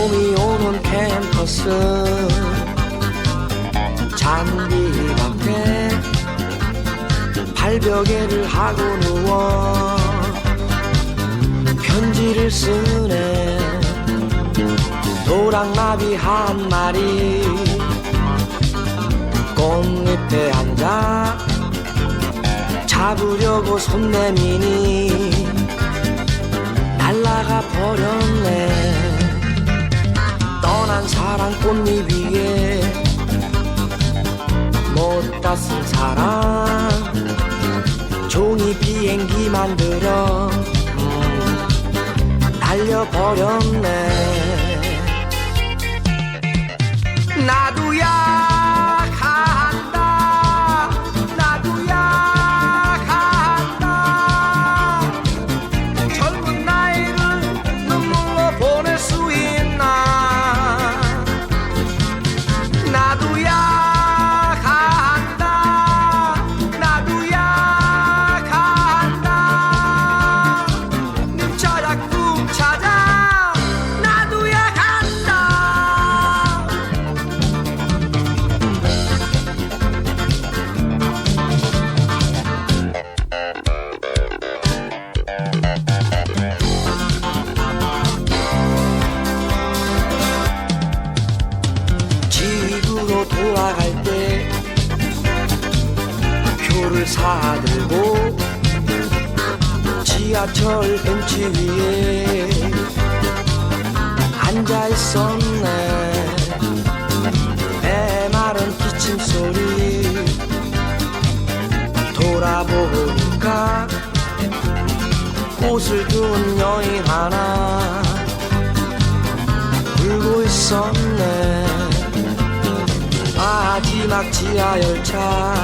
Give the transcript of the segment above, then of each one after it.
봄이 오는 캠퍼스. 잔디밭에 발베개를 하고 누워 편지를 쓰네. 노랑나비 한 마리 꽃잎에 앉아 잡으려고 손 내미니 날라가 버렸네 떠난 사랑 꽃잎 위에 못다 쓴 사랑. 종이 비행기 만들어 음, 날려버렸네 돌아갈 때 표를 사들고 지하철 벤치 위에 앉아 있었네. 메마른 기침 소리 돌아보니까 꽃을 든 여인 하나 울고 있었네 마지막 지하 열차.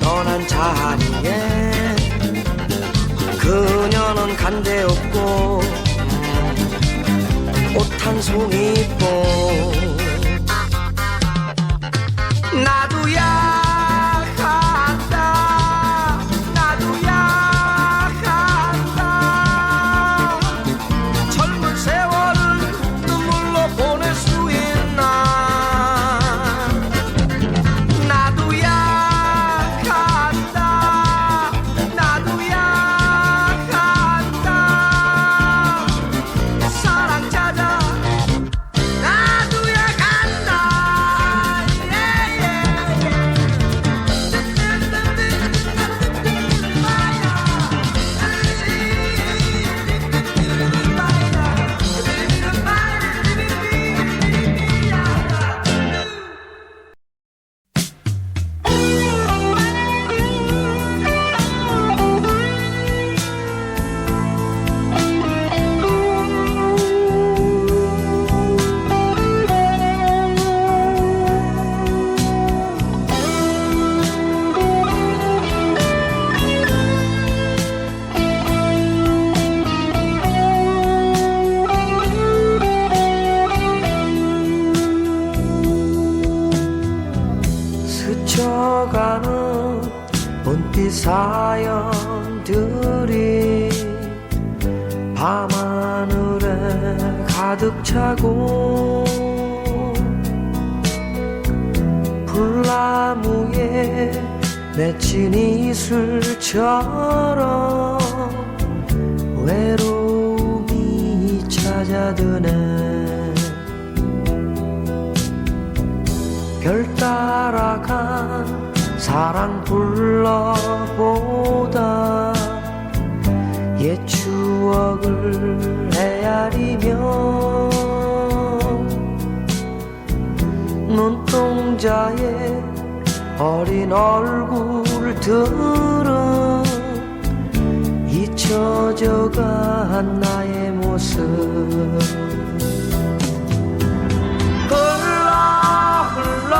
떠난 자리에 그녀는 간데 없고 옷 한 송이 입 이슬처럼 외로움이 찾아드네. 별 따라간 사랑 불러보다 옛 추억을 헤아리며 눈동자에 어린 얼굴 들은 잊혀져간 나의 모습. 흘러 흘러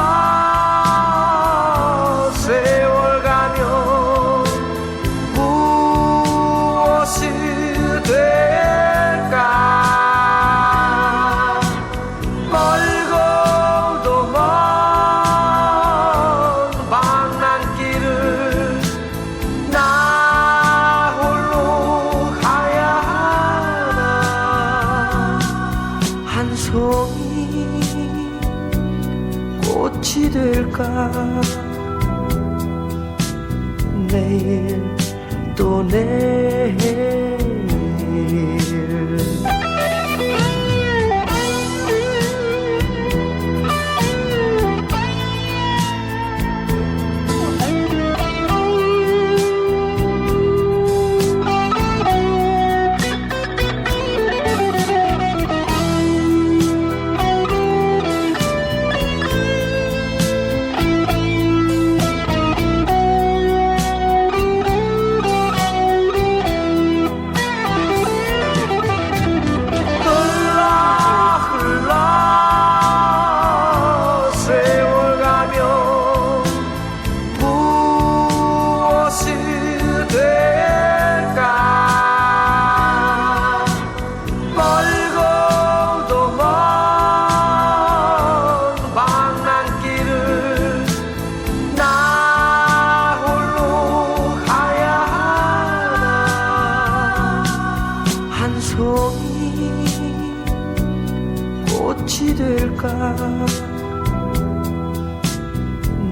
꽃이 될까?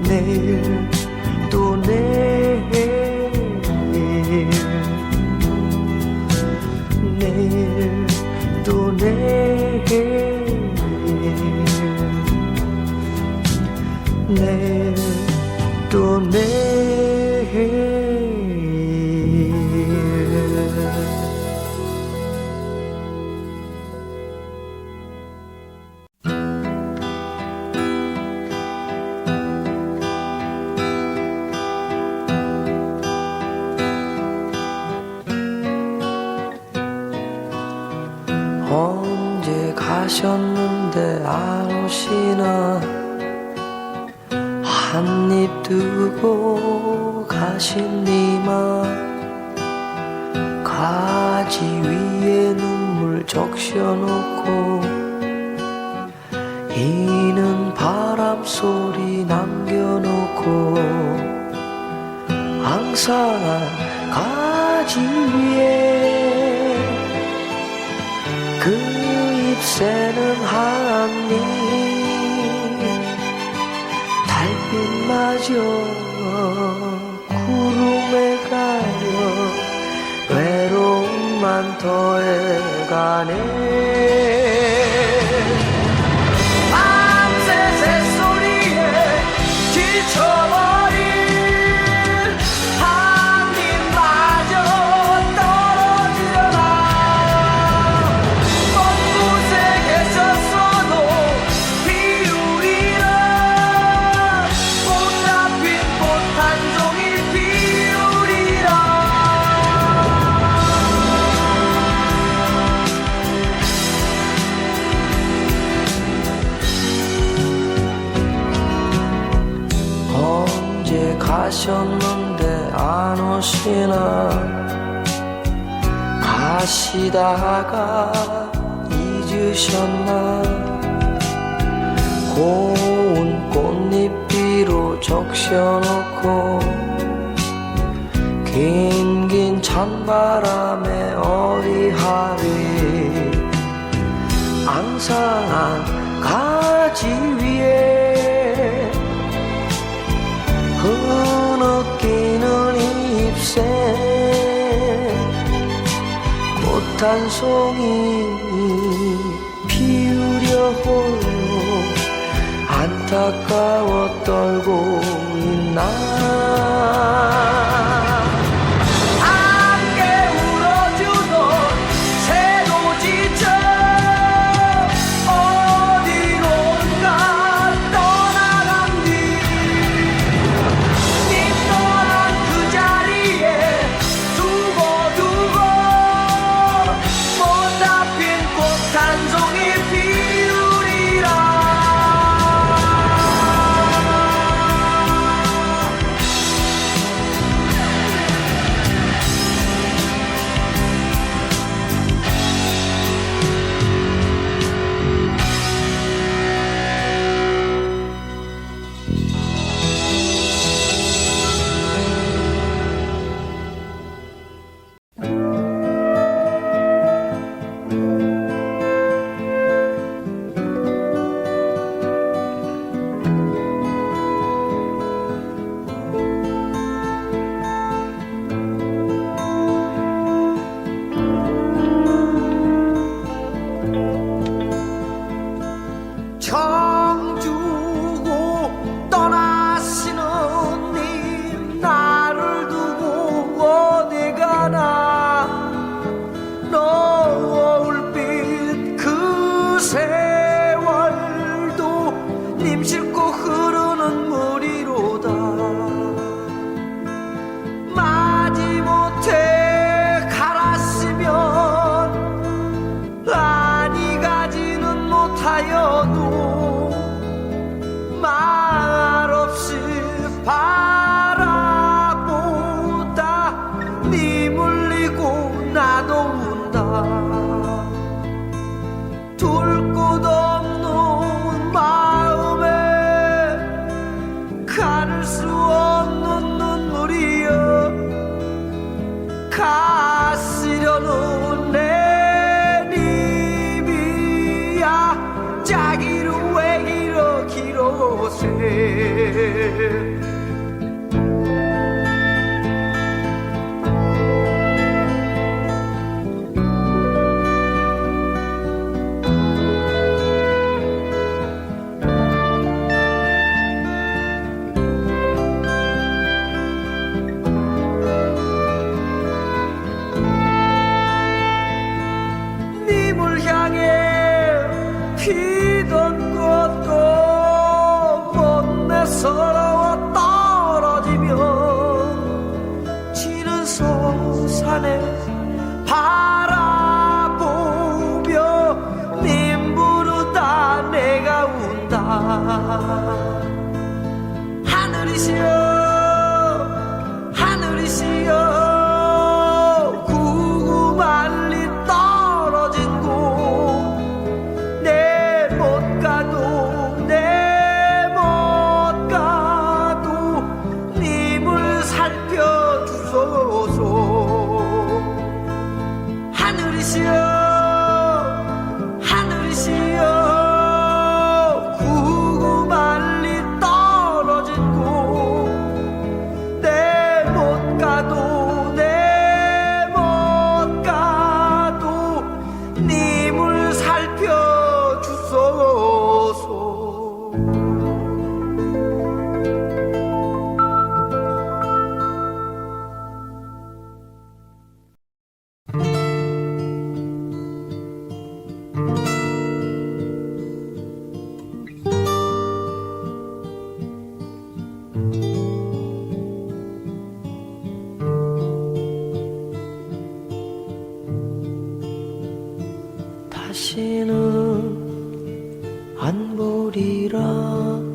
내일 또 내일. 내일 또 내일. 내일 또 내일 가셨는데 안 오시나 한 입 두고 가신 니만. 가지 위에 눈물 적셔놓고 이는 바람 소리 남겨놓고 항상 가지 위에 잎새는 한입 달빛마저 구름에 가려 외로움만 더해가네 적셔놓고 긴긴 찬바람에 어리하리. 앙상한 가지 위에 흐느끼는 잎새 꽃 한 송이 피우려 홀로 안타까워 떨고 있나? He 우리라.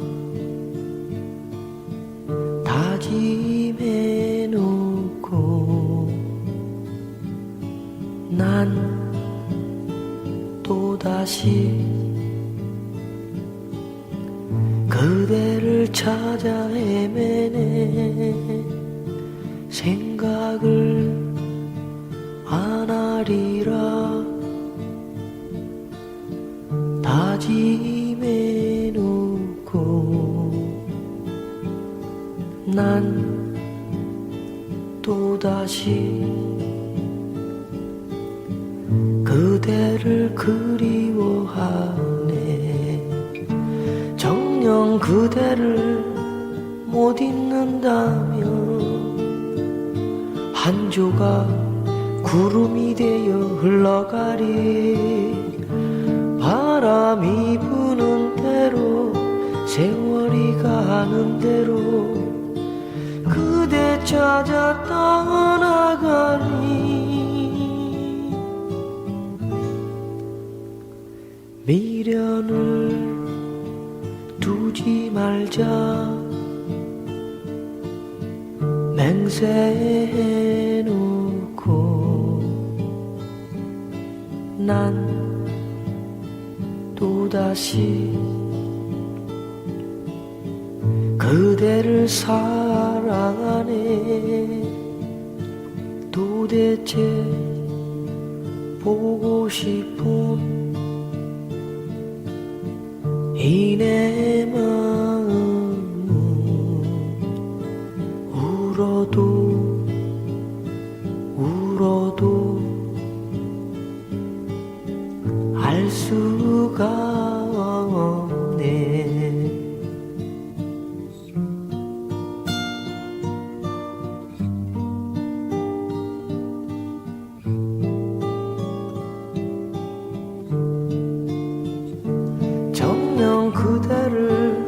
정녕 그대를 못 잊는다면 한 조각 구름이 되어 흘러가리. 바람이 부는 대로 세월이 가는 대로 그대 찾아 떠나가니 미련을 말자. 맹세해놓고 난 또다시 그대를 사랑하네. 도대체 보고 싶은 이내마 없네 정녕 그대를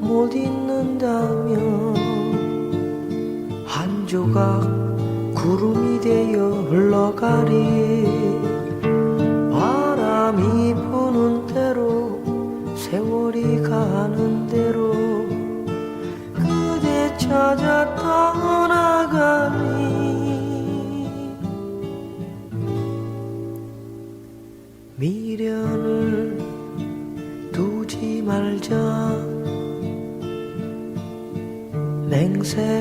못 잊는다면 한 조각 구름이 되어 흘러가리 찾아 떠나가니 미련을 두지 말자. 맹세해놓고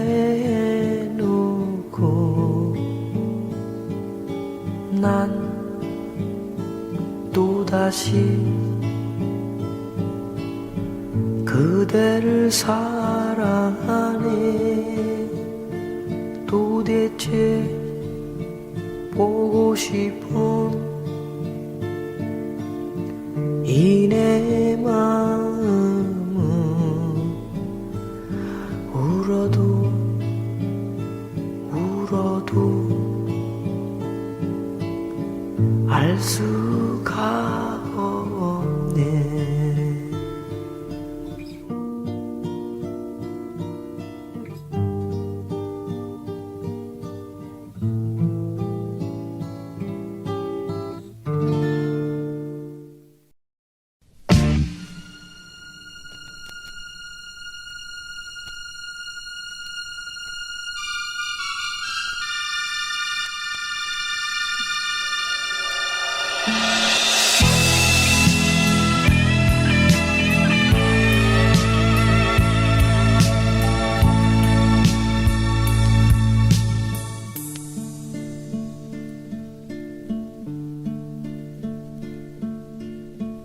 난 또다시 그대를 사랑하 네 도대체 보고 싶은 이 내 마음은 울어도 울어도 알 수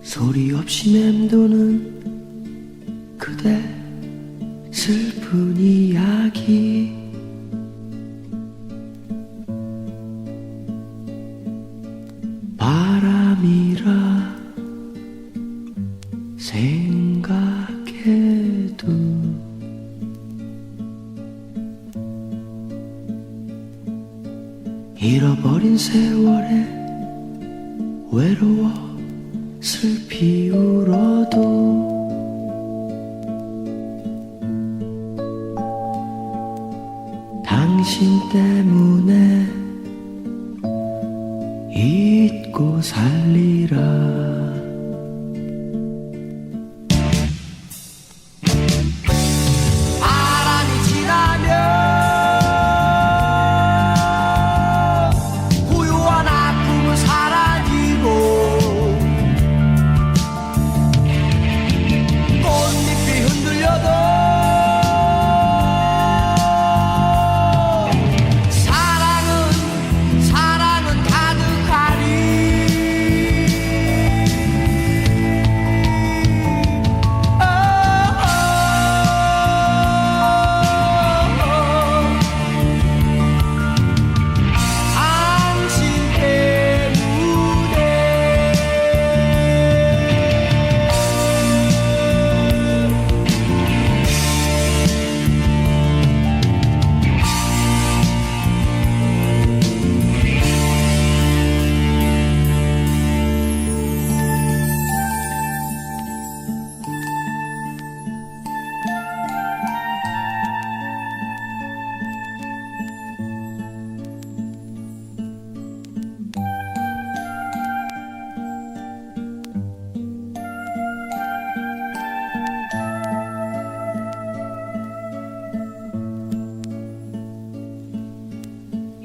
소리 없이 맴도는 외로워 슬피 울어도 당신 때문에 잊고 살리라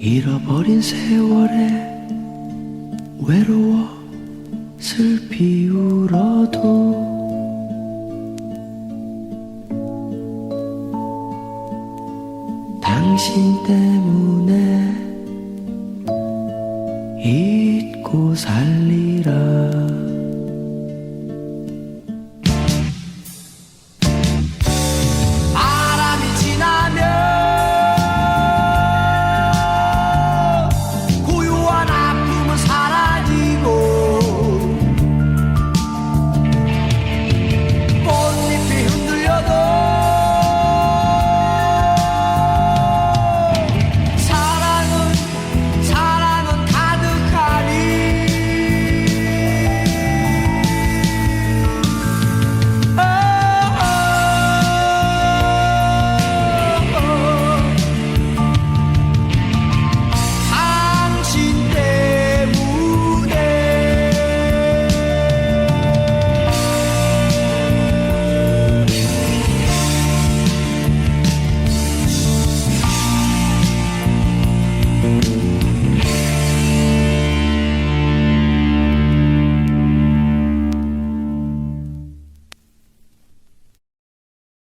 잃어버린 세월에 외로워 슬피 울어